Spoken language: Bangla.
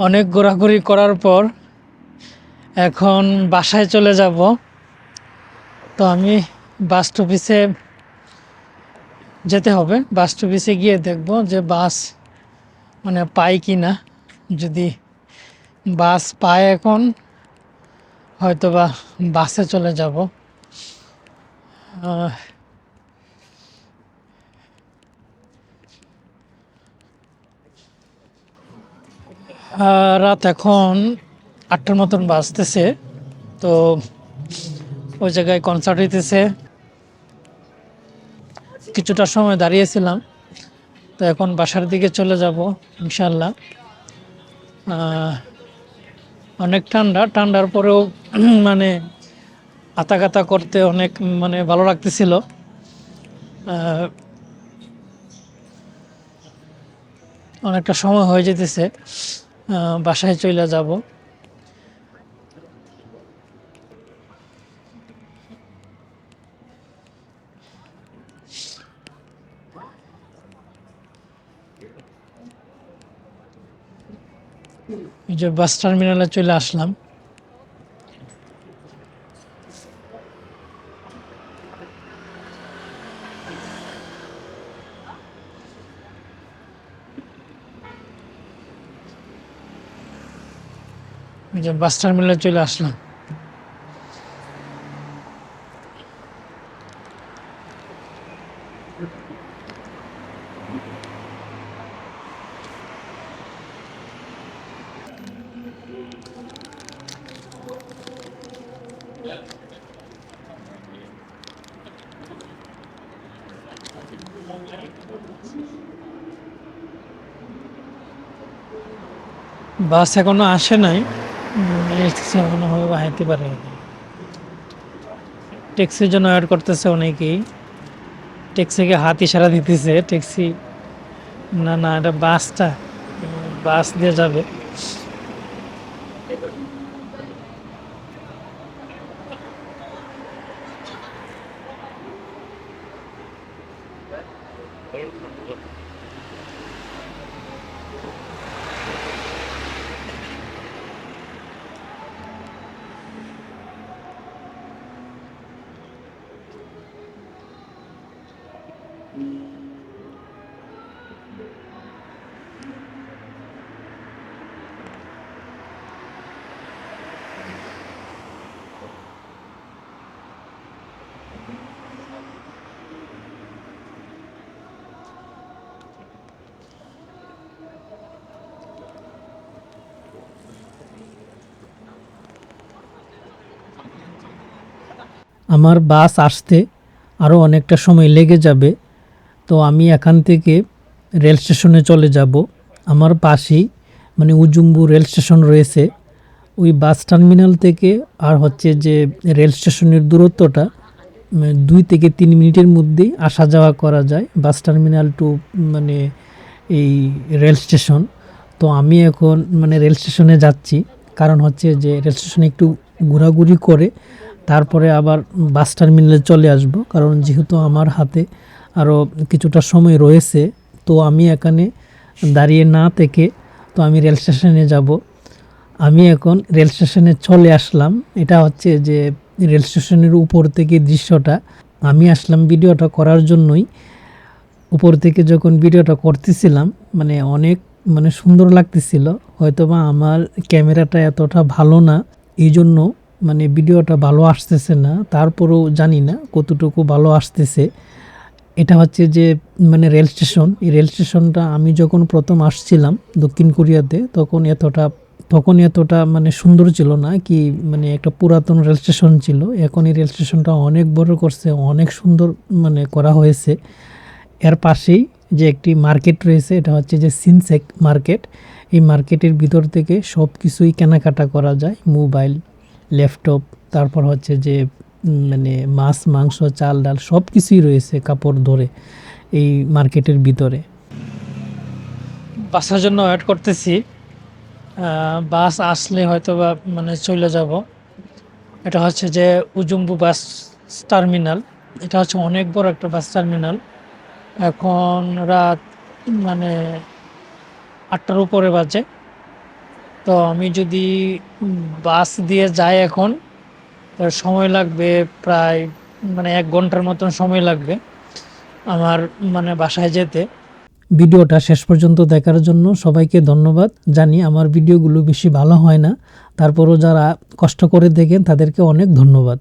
অনেক ঘোরাঘুরি করার পর এখন বাসায় চলে যাব। তো আমি বাস অফিসে যেতে হবে। বাস অফিসে গিয়ে দেখব যে বাস মানে পাই কি না। যদি বাস পায় এখন হয়তো বা বাসে চলে যাব। রাত এখন আটটার মতন বাজতেছে। তো ওই জায়গায় কনসার্ট হইতেছে। কিছুটা সময় দাঁড়িয়েছিলাম। তো এখন বাসার দিকে চলে যাব ইনশাল্লাহ অনেক ঠান্ডা। ঠান্ডার পরেও মানে আতাকাতা করতে অনেক মানে ভালো লাগতেছিল। অনেকটা সময় হয়ে যেতেছে। বাসায় চলে যাব। যে বাস টার্মিনালে চলে আসলাম। যে বাস টার্মিনালে চলে আসলাম। বাস এখনও আসে নাই। উম, এসেছে মনে বা হাইতে পারে ট্যাক্সির জন্য ওয়েট করতেছে অনেকেই। ট্যাক্সিকে হাত ইশারা দিতেছে। ট্যাক্সি না না এটা বাসটা। বাস দিয়ে যাবে। আমার বাস আসতে আরও অনেকটা সময় লেগে যাবে, তো আমি এখান থেকে রেল স্টেশনে চলে যাব। আমার পাশেই মানে উজুম্বু রেল স্টেশন রয়েছে। ওই বাস টার্মিনাল থেকে আর হচ্ছে যে রেল স্টেশনের দূরত্বটা দুই থেকে তিন মিনিটের মধ্যেই আসা যাওয়া করা যায় বাস টার্মিনাল টু মানে এই রেল স্টেশন। তো আমি এখন মানে রেল স্টেশনে যাচ্ছি, কারণ হচ্ছে যে রেল স্টেশনে একটু ঘোরাঘুরি করে তারপরে আবার বাস টার্মিনালে চলে আসব, কারণ যেহেতু আমার হাতে আরও কিছুটা সময় রয়েছে, তো আমি এখানে দাঁড়িয়ে না থেকে তো আমি রেল স্টেশনে যাব। আমি এখন রেল স্টেশনে চলে আসলাম, এটা হচ্ছে যে রেল স্টেশনের উপর থেকে দৃশ্যটা। আমি আসলাম ভিডিওটা করার জন্যই। উপর থেকে যখন ভিডিওটা করতেছিলাম মানে অনেক মানে সুন্দর লাগতেছিল, হয়তোবা আমার ক্যামেরাটা এতটা ভালো না এই জন্য মানে ভিডিওটা ভালো আসতেছে না, তারপরেও জানি না কতটুকু ভালো আসতেছে। এটা হচ্ছে যে মানে রেল স্টেশন, এই রেল স্টেশনটা আমি যখন প্রথম আসছিলাম দক্ষিণ কোরিয়াতে, তখন এতটা তখন এতটা মানে সুন্দর ছিল না কি মানে একটা পুরাতন রেল স্টেশন ছিল। এখন এই রেল স্টেশনটা অনেক বড় করছে, অনেক সুন্দর মানে করা হয়েছে। এর পাশেই যে একটি মার্কেট রয়েছে, এটা হচ্ছে যে সিনসেক মার্কেট। এই মার্কেটের ভিতর থেকে সব কিছুই কেনাকাটা করা যায়, মোবাইল ল্যাপটপ তারপর হচ্ছে যে মানে মাছ, মাংস, চাল, ডাল সব কিছুই রয়েছে কাপড় ধরে এই মার্কেটের ভিতরে। বাসার জন্য ওয়েট করতেছি। বাস আসলে হয়তো বা মানে চলে যাব। এটা হচ্ছে যে উজুম্বু বাস টার্মিনাল। এটা হচ্ছে অনেক বড় একটা বাস টার্মিনাল। এখন রাত মানে আটটার উপরে বাজে। তো আমি যদি বাস দিয়ে যাই এখন, তো সময় লাগবে প্রায় মানে এক ঘণ্টার মতন সময় লাগবে আমার মানে বাসায় যেতে। ভিডিওটা শেষ পর্যন্ত দেখার জন্য সবাইকে ধন্যবাদ। জানি আমার ভিডিওগুলো বেশি ভালো হয় না। তারপরও যারা কষ্ট করে দেখেন তাদেরকে অনেক ধন্যবাদ।